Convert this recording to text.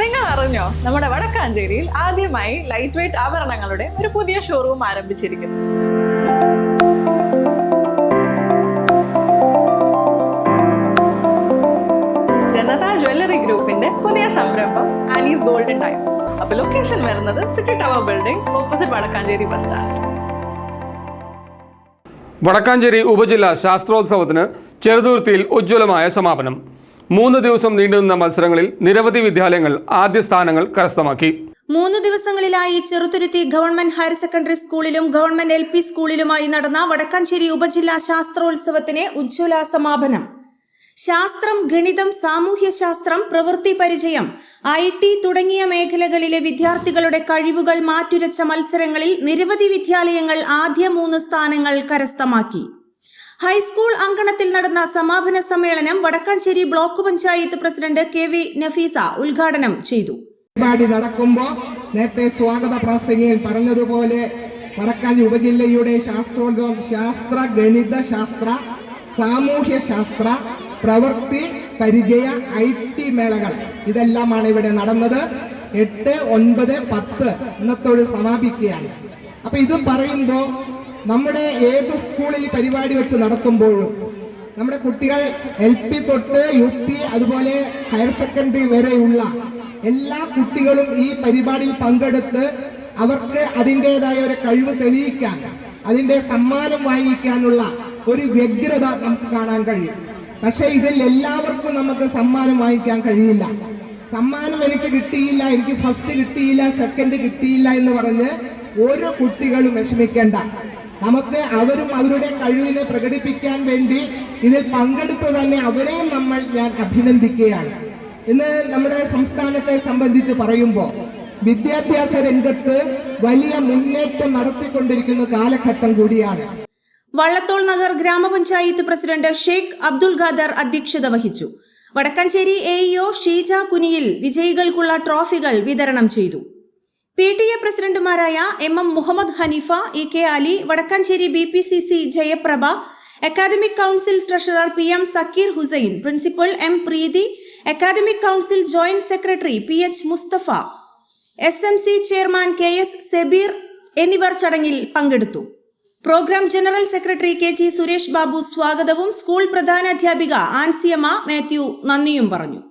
നിങ്ങൾ അറിഞ്ഞോ നമ്മുടെ വടക്കാഞ്ചേരിയിൽ ആദ്യമായി ലൈറ്റ് വെയിറ്റ് ആഭരണങ്ങളുടെ ഒരു പുതിയ ഷോറൂം ആരംഭിച്ചിരിക്കുന്നു. ജനത ജ്വല്ലറി ഗ്രൂപ്പിന്റെ പുതിയ സംരംഭം ആനീസ് ഗോൾഡൻ ടൈം അപ്പൊ ലൊക്കേഷൻ വരുന്നത് city tower building opposite Vadakkanchery bus stand Vadakkanchery ഉപജില്ലാ ശാസ്ത്രോത്സവത്തിന് ചെറുതുരുത്തിയിൽ ഉജ്ജ്വലമായ സമാപനം. മൂന്ന് ദിവസം നീണ്ടുനിന്ന മത്സരങ്ങളിൽ നിരവധി വിദ്യാലയങ്ങൾ ആദ്യ സ്ഥാനങ്ങൾ കരസ്ഥമാക്കി. മൂന്ന് ദിവസങ്ങളിലായി ചെറുതുരുത്തി ഗവൺമെന്റ് ഹയർ സെക്കൻഡറി സ്കൂളിലും ഗവൺമെന്റ് എൽ പി സ്കൂളിലുമായി നടന്ന വടക്കാഞ്ചേരി ഉപജില്ലാ ശാസ്ത്രോത്സവത്തിന് ഉജ്ജ്വല സമാപനം. ശാസ്ത്രം ഗണിതം സാമൂഹ്യശാസ്ത്രം പ്രവൃത്തി പരിചയം ഐ ടി തുടങ്ങിയ മേഖലകളിലെ വിദ്യാർത്ഥികളുടെ കഴിവുകൾ മാറ്റുരച്ച മത്സരങ്ങളിൽ നിരവധി വിദ്യാലയങ്ങൾ ആദ്യ മൂന്ന് സ്ഥാനങ്ങൾ കരസ്ഥമാക്കി. ഹൈസ്കൂൾ അങ്കണത്തിൽ നടന്ന സമാപന സമ്മേളനം Vadakkanchery block panchayat president K V Nafeesa ഉദ്ഘാടനം ചെയ്തു. പരിപാടി നടക്കുമ്പോൾ നേരത്തെ സ്വാഗത പ്രാസംഗിയിൽ പറഞ്ഞതുപോലെ വടക്കാഞ്ചി ഉപജില്ലയുടെ ശാസ്ത്രോത്സവം ശാസ്ത്ര ഗണിത ശാസ്ത്ര സാമൂഹ്യ ശാസ്ത്ര പ്രവൃത്തി പരിചയ ഐ ടി മേളകൾ ഇതെല്ലാമാണ് ഇവിടെ നടന്നത്. എട്ട് ഒൻപത് പത്ത് ഇന്നത്തോട് സമാപിക്കുകയാണ്. അപ്പൊ ഇത് പറയുമ്പോൾ നമ്മുടെ ഏത് സ്കൂളിൽ പരിപാടി വെച്ച് നടത്തുമ്പോഴും നമ്മുടെ കുട്ടികൾ എൽ പി തൊട്ട് യു പി അതുപോലെ ഹയർ സെക്കൻഡറി വരെയുള്ള എല്ലാ കുട്ടികളും ഈ പരിപാടിയിൽ പങ്കെടുത്ത് അവർക്ക് അതിന്റെതായ ഒരു കഴിവ് തെളിയിക്കാൻ അതിന്റെ സമ്മാനം വാങ്ങിക്കാനുള്ള ഒരു വ്യഗ്രത നമുക്ക് കാണാൻ കഴിയും. പക്ഷേ ഇതിൽ എല്ലാവർക്കും നമുക്ക് സമ്മാനം വാങ്ങിക്കാൻ കഴിയില്ല. സമ്മാനം എനിക്ക് കിട്ടിയില്ല എനിക്ക് ഫസ്റ്റ് കിട്ടിയില്ല സെക്കൻഡ് കിട്ടിയില്ല എന്ന് പറഞ്ഞ് ഓരോ കുട്ടികളും വിഷമിക്കേണ്ട. നമുക്ക് അവരും അവരുടെ കഴിവിനെ പ്രകടിപ്പിക്കാൻ വേണ്ടി ഇതിൽ പങ്കെടുത്തു തന്നെ അവരെയും നമ്മൾ ഞാൻ അഭിനന്ദിക്കുകയാണ്. ഇന്ന് നമ്മുടെ സംസ്ഥാനത്തെ സംബന്ധിച്ച് പറയുമ്പോൾ വിദ്യാഭ്യാസ രംഗത്ത് വലിയ മുന്നേറ്റം നടത്തിക്കൊണ്ടിരിക്കുന്ന കാലഘട്ടം കൂടിയാണ്. വള്ളത്തോൾ നഗർ ഗ്രാമപഞ്ചായത്ത് പ്രസിഡന്റ് ഷെയ്ഖ് അബ്ദുൽ ഖാദർ അധ്യക്ഷത വഹിച്ചു. വടക്കഞ്ചേരി എഇഒ ഇഒ ഷീജ കുനിയിൽ വിജയികൾക്കുള്ള ട്രോഫികൾ വിതരണം ചെയ്തു. പി ടി എ പ്രസിഡന്റുമാരായ M M Muhammad Hanifa E K Ali Vadakkanchery B P C C Jayaprabha academic council treasurer P M Sakeer Hussain principal M Preethi academic council joint secretary P H Musthafa. S M C chairman K S Sebeer എന്നിവർ ചടങ്ങിൽ പങ്കെടുത്തു. Programme general secretary K G Suresh Babu സ്വാഗതവും school പ്രധാനാധ്യാപിക Anciyamma Mathew നന്ദിയും പറഞ്ഞു.